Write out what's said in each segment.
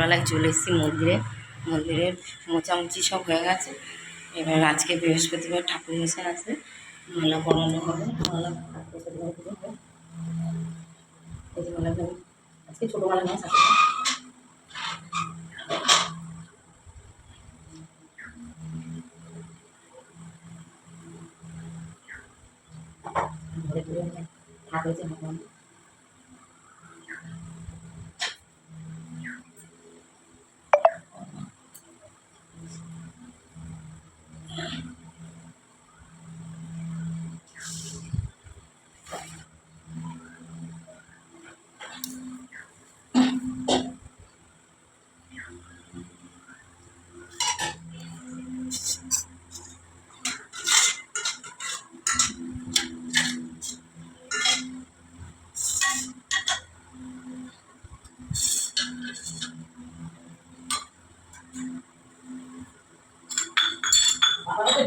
সকালবেলায় চলে এসেছি মন্দিরে মন্দিরের মোচামুচি সব হয়ে গেছে এবার আজকে বৃহস্পতিবার ঠাকুর মশাই আছে মালা পরানো হবে মালা। আজকে মা।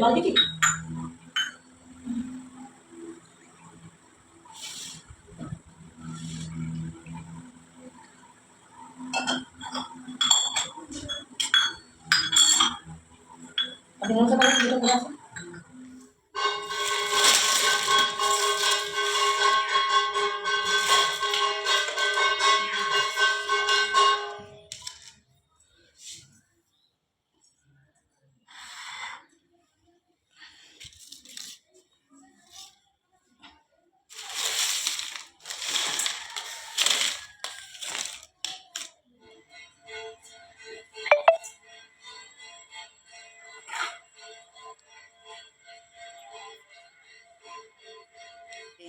Barbecue. Pag-inom sa mga dito,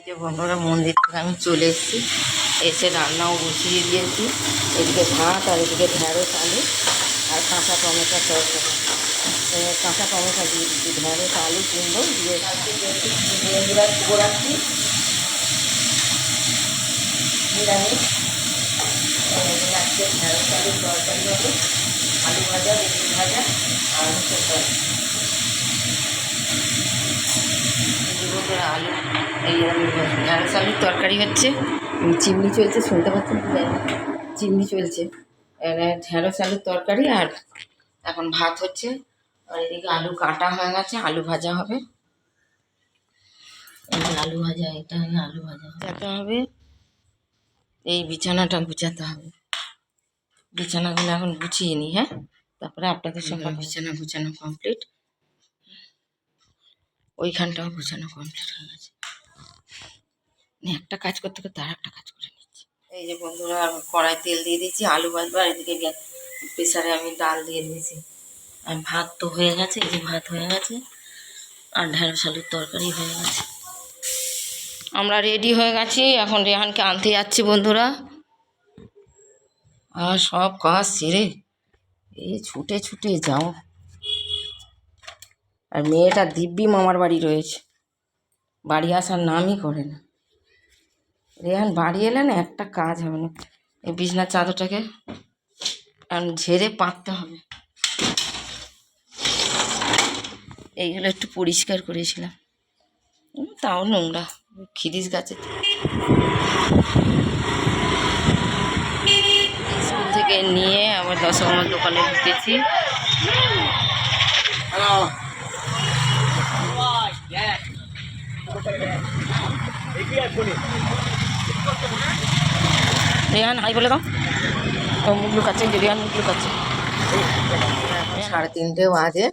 যে বন্ধুরা মন্দির থেকে আমি চলে এসেছি এসে রান্নাও বসিয়ে দিয়েছি এদিকে ভাত আর এদিকে ঢ্যাঁড়স আলু আর কাঁচা টমেটো তরকারি কাঁচা টমেটো দিয়ে দিচ্ছি ঢ্যাঁড়স আলু কুমড়ো দিয়ে বন্ধুরা আজকে ঢ্যাঁড়স আলুর তরকারি হবে আলু ভাজা বেগুন ভাজা আর হচ্ছে আলু এই ঢেঁড়স আলুর তরকারি হচ্ছে চিমনি চলছে শুনতে পাচ্ছেন? জানি চিমনি চলছে। ঢেঁড়স আলুর তরকারি আর এখন ভাত হচ্ছে। আর এদিকে আলু কাটা হয়ে গেছে আলু ভাজা হবে। আলু ভাজা এটা আলু ভাজা যাতে হবে। এই বিছানাটা গুছাতে হবে। বিছানাগুলো এখন গুছিয়ে নিই হ্যাঁ? তারপরে আপনাদের সঙ্গে বিছানা গুছানো কমপ্লিট ওইখানটাও গোছানো কমপ্লিট হয়ে গেছে। একটা কাজ করতে করতে আর একটা কাজ করে নিচ্ছি। এই যে বন্ধুরা কড়াই তেল দিয়ে দিয়েছি আলু ভাজবো, আর এদিকে প্রেসারে আমি ডাল দিয়ে দিয়েছি। আর ভাত তো হয়ে গেছে, এই যে ভাত হয়ে গেছে, আর ঢেঁড়স আলুর তরকারি হয়ে গেছে। আমরা রেডি হয়ে গেছি, এখন রেহানকে আনতে যাচ্ছি বন্ধুরা। আর সব কাজ সেরে, এই ছুটে ছুটে যাও। আর মেয়েটা দিব্যি মামার বাড়ি রয়েছে। বাড়ি আসার নামই করে না। রেহান, বাড়ি এলে না একটা কাজ হবে না। এই বিছনার চাদরটাকে এখন ঝেড়ে পাততে হবে। এইগুলো একটু পরিষ্কার করেছিলাম। তাও নোংরা খিরিস গাছে। স্কুল থেকে নিয়ে আবার দশমর দোকানে ঢুকেছি। রেহান হাই বলে দাও। ও মুখ লুকাচ্ছে রেহান মুখ লুকাচ্ছে। সাড়ে তিনটে বাজে।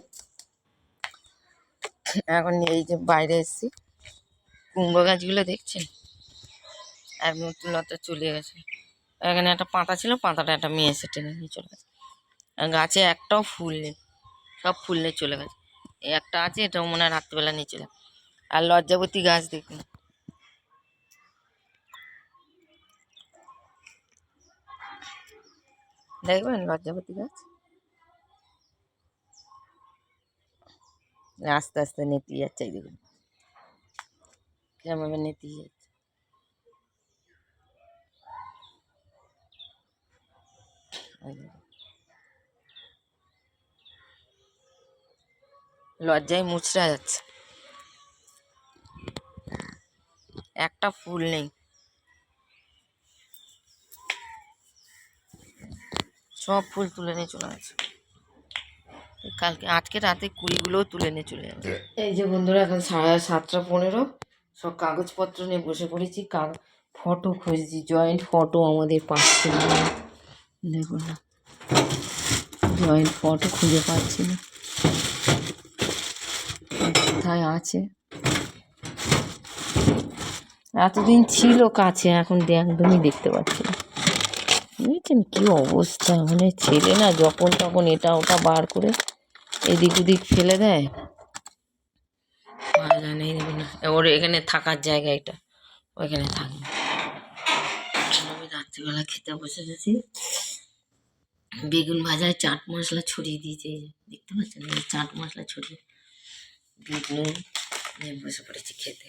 এখন এই যে বাইরে এসেছি। কুমড়ো গাছগুলো দেখছেন? এক নতুন লতা চলে গেছে। এখানে একটা পাতা ছিল, পাতাটা একটা মেয়ে এসে টেনে নিয়ে চলে গেছে। গাছে একটাও ফুল নেই। সব ফুল নিয়ে চলে গেছে। একটা আছে, এটাও মনে হয় রাত্রিবেলা নিয়ে চলে। আর লজ্জাবতী গাছ দেখুন। দেখবেন লজ্জাবতী গাছ? আস্তে আস্তে নেতিয়ে যাচ্ছে, এই দেখুন। কেমন নেতিয়ে যাচ্ছে। এই দেখুন। লজ্জায় মুচড়া যাচ্ছে। একটা ফুল নেই। সব ফুল তুলে নিয়ে চলে গেছে। কালকে, আজকে রাতে কুড়িগুলোও তুলে নিয়ে চলে যাবে। এই যে বন্ধুরা, এখন সাড়ে সাতটা পনেরো। সব কাগজপত্র নিয়ে বসে পড়েছি। কাগ ফটো খুঁজছি, জয়েন্ট ফটো আমাদের পাচ্ছি না। দেখুন না, জয়েন্ট ফটো খুঁজে পাচ্ছি না। কোথায় আছে? এতদিন ছিল কাছে, এখন একদমই দেখতে পাচ্ছি বুঝেছেন কি অবস্থা? মানে ছেলে না যখন তখন এটা ওটা বার করে এদিক ওদিক ফেলে দেয়। যায় না। ওর এখানে থাকার জায়গা এটা। ওইখানে থাকবে আমি রাত্রিবেলা খেতে বসে গেছি। বেগুন ভাজায় চাট মশলা ছড়িয়ে দিয়েছে দেখতে পাচ্ছেন? চাট মশলা ছড়িয়ে নিয়ে বসে পড়েছি খেতে।